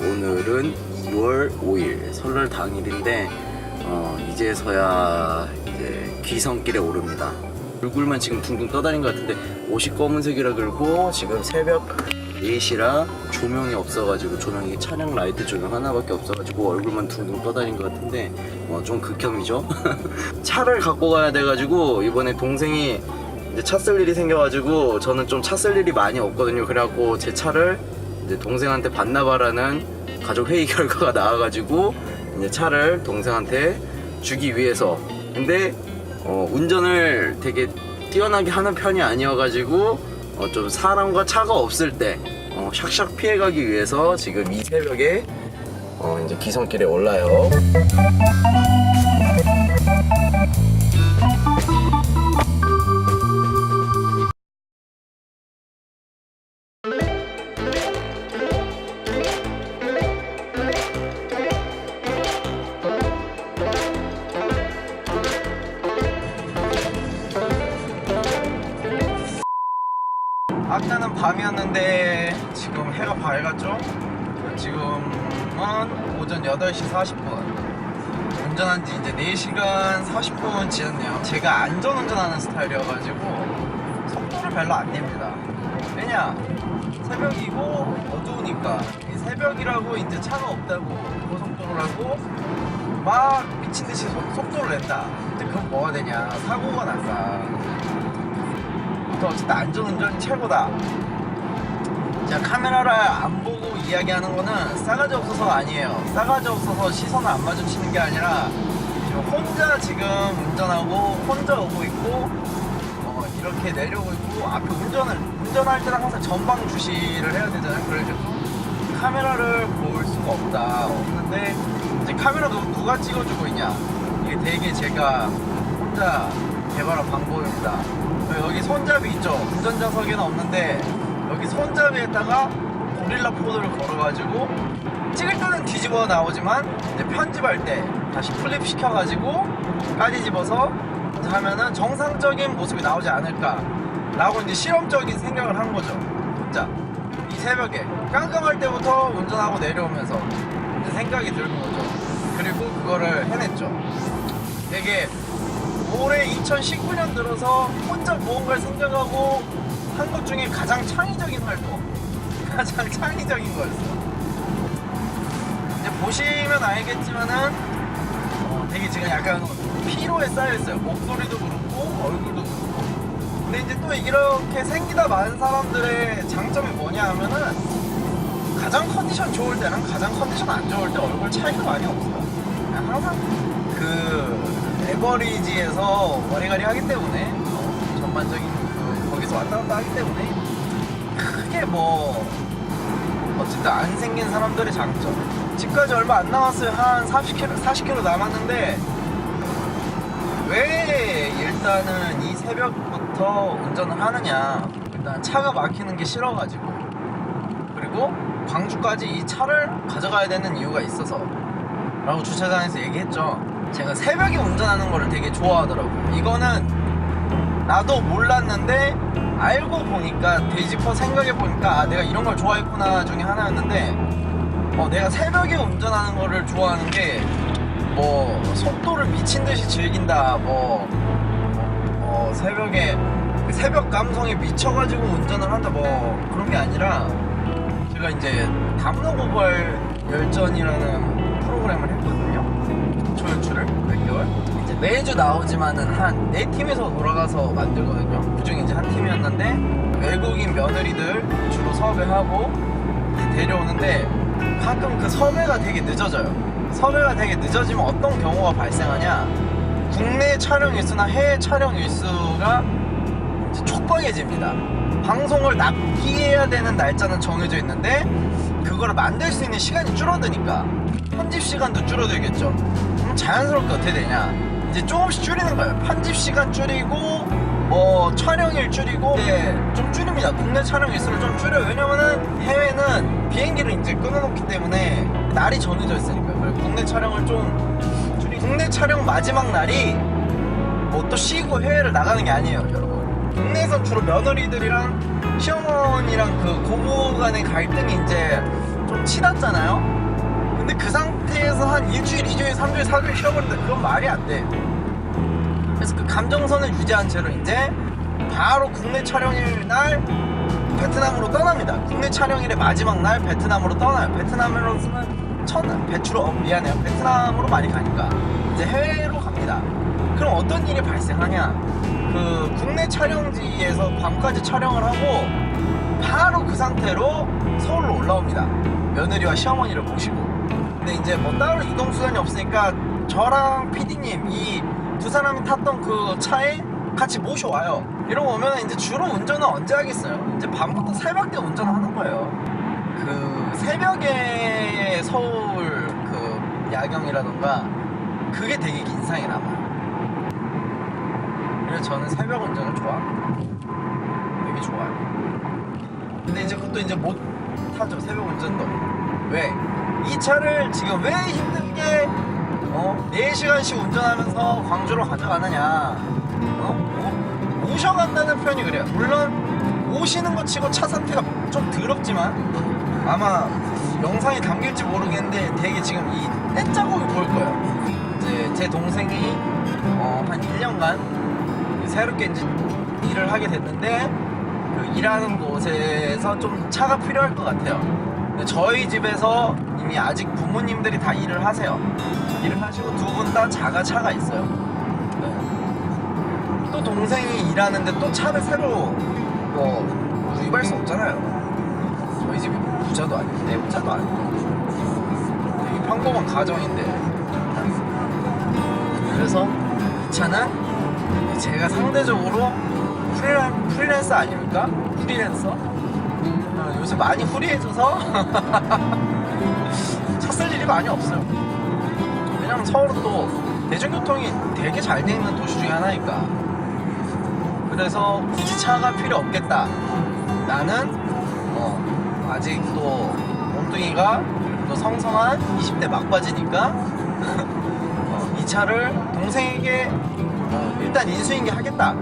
오늘은 2월 5일 설날 당일인데 어, 이제서야 이제 귀성길에 오릅니다. 얼굴만 지금 둥둥 떠다닌 것 같은데 옷이 검은색이라 그러고 지금 새벽 4시라 조명이 없어가지고 조명이 차량 라이트 조명 하나밖에 없어가지고 얼굴만 둥둥 떠다닌 것 같은데 어, 좀 극혐이죠. 차를 갖고 가야 돼가지고 이번에 동생이 이제 차 쓸 일이 생겨가지고 저는 좀 차 쓸 일이 많이 없거든요. 그래갖고 제 차를 이제 동생한테 반납하라는 가족 회의 결과가 나와가지고 이제 차를 동생한테 주기 위해서 근데 어, 운전을 되게 뛰어나게 하는 편이 아니어가지고 어, 좀 사람과 차가 없을 때 어, 샥샥 피해가기 위해서 지금 이 새벽에 어, 이제 기성길에 올라요. 아까는 밤이었는데 지금 해가 밝았죠? 지금은 오전 8시 40분. 운전한 지 이제 4시간 40분 지났네요. 제가 안전 운전하는 스타일이어가지고 속도를 별로 안 냅니다. 왜냐? 새벽이고 어두우니까 이 새벽이라고 이제 차가 없다고 고속도로라고 막 미친 듯이 속, 속도를 낸다. 근데 그건 뭐가 되냐? 사고가 났다. 또 어쨌든 안전운전이 최고다. 제가 카메라를 안 보고 이야기하는 거는 싸가지 없어서 아니에요. 싸가지 없어서 시선을 안 마주치는 게 아니라 혼자 지금 운전하고 혼자 오고 있고 어, 이렇게 내려오고 있고 앞에 운전을 운전할 때는 항상 전방 주시를 해야 되잖아요. 그래서 카메라를 볼 수가 없다. 없는데 이제 카메라도 누가 찍어주고 있냐? 이게 되게 제가 혼자 개발한 방법입니다. 여기 손잡이 있죠? 운전좌석에는 없는데 여기 손잡이에다가 고릴라 포드를 걸어가지고 찍을 때는 뒤집어 나오지만 이제 편집할 때 다시 플립 시켜가지고 까지 집어서 하면은 정상적인 모습이 나오지 않을까 라고 이제 실험적인 생각을 한 거죠. 자, 이 새벽에 깜깜할 때부터 운전하고 내려오면서 생각이 드는 거죠. 그리고 그거를 해냈죠. 되게 올해 2019년 들어서 혼자 무언가를 생각하고 한 것 중에 가장 창의적인 활동 가장 창의적인 거였어 이제 보시면 알겠지만은 어, 되게 지금 약간 피로에 쌓여있어요. 목소리도 그렇고 얼굴도 그렇고. 근데 이제 또 이렇게 생기다 많은 사람들의 장점이 뭐냐 하면은 가장 컨디션 좋을 때랑 가장 컨디션 안 좋을 때 얼굴 차이가 많이 없어요. 항상 그 에버리지에서 와리가리 하기 때문에 어, 전반적인 그 거기서 왔다 갔다 하기 때문에 크게 뭐 어쨌든 안 생긴 사람들의 장점. 집까지 얼마 안 남았어요. 한 40km 40km 남았는데 왜 일단은 이 새벽부터 운전을 하느냐. 일단 차가 막히는 게 싫어가지고. 그리고 광주까지 이 차를 가져가야 되는 이유가 있어서 라고 주차장에서 얘기했죠 제가 새벽에 운전하는 거를 되게 좋아하더라고요. 이거는 나도 몰랐는데 알고 보니까 되짚어 생각해 보니까 아, 내가 이런 걸 좋아했구나 중에 하나였는데 어, 내가 새벽에 운전하는 거를 좋아하는 게 뭐 속도를 미친 듯이 즐긴다 뭐 어, 새벽에 그 새벽 감성에 미쳐가지고 운전을 한다 뭐 그런 게 아니라 제가 이제 담로 고발 열전이라는 프로그램을 했거든요 초 연출을 몇 개월 이제 매주 나오지만은 한네 팀에서 돌아가서 만들거든요. 그 중에 이제 한 팀이었는데 외국인 며느리들 주로 섭외하고 데려오는데 가끔 그 섭외가 되게 늦어져요. 섭외가 되게 늦어지면 어떤 경우가 발생하냐? 국내 촬영 일수나 해외 촬영 일수가 이제 촉박해집니다. 방송을 납기해야 되는 날짜는 정해져 있는데 그거를 만들 수 있는 시간이 줄어드니까 편집 시간도 줄어들겠죠 자연스럽게 어떻게 되냐? 이제 조금씩 줄이는 거예요. 편집 시간 줄이고 뭐 촬영일 줄이고 이제 좀 줄입니다. 국내 촬영 일수를 좀 줄여요. 왜냐면은 해외는 비행기를 이제 끊어놓기 때문에 날이 정해져 있으니까 그리고 국내 촬영을 좀 줄이 국내 촬영 마지막 날이 뭐 또 쉬고 해외를 나가는 게 아니에요 여러분. 국내에선 주로 며느리들이랑 시어머니랑 그 고부 간의 갈등이 이제 좀 치닫잖아요 한 일주일, 이주일, 삼주일, 사주일 쉬어버린다. 그건 말이 안 돼. 그래서 그 감정선을 유지한 채로 이제 바로 국내 촬영일 날 베트남으로 떠납니다. 국내 촬영일의 마지막 날 베트남으로 떠나요. 베트남으로서는 첫 배추로 어, 미안해요. 베트남으로 많이 가니까 이제 해외로 갑니다. 그럼 어떤 일이 발생하냐? 그 국내 촬영지에서 밤까지 촬영을 하고 바로 그 상태로 서울로 올라옵니다. 며느리와 시어머니를 모시고. 근데 이제 뭐 따로 이동 수단이 없으니까 저랑 PD님 이 두 사람이 탔던 그 차에 같이 모셔와요. 이러고 오면 이제 주로 운전은 언제 하겠어요? 이제 밤부터 새벽 때 운전을 하는 거예요. 그 새벽에 서울 그 야경이라던가 그게 되게 인상이 남아요. 그래서 저는 새벽 운전을 좋아합니다. 되게 좋아요. 근데 이제 그것도 이제 못 타죠 새벽 운전도. 왜? 이 차를 지금 왜 힘들게 어? 4시간씩 운전하면서 광주로 가져가느냐 어? 어? 모셔간다는 표현이 그래요 물론 오시는 것 치고 차 상태가 좀 더럽지만 아마 영상이 담길지 모르겠는데 되게 지금 이 떼자국이 보일 거예요 이제 제 동생이 어, 한 1년간 새롭게 이제 일을 하게 됐는데 그 일하는 곳에서 좀 차가 필요할 것 같아요 저희 집에서 이미 아직 부모님들이 다 일을 하세요. 일을 하시고 두 분 다 자가 차가 있어요. 네. 또 동생이 일하는데 또 차를 새로 뭐 구입할 수 없잖아요. 저희 집이 뭐 부자도 아니고 내부자도 아니고 되게 평범한 가정인데 그래서 이 차는 제가 상대적으로 프리랜, 프리랜서 아닙니까? 프리랜서? 어, 요새 많이 후리해져서 차 쓸 일이 많이 없어요. 왜냐면 서울은 또 대중교통이 되게 잘 돼 있는 도시 중에 하나니까. 그래서 굳이 차가 필요 없겠다. 나는 어, 아직 또 몸뚱이가 또 성성한 20대 막바지니까 어, 이 차를 동생에게 어, 일단 인수인계 하겠다.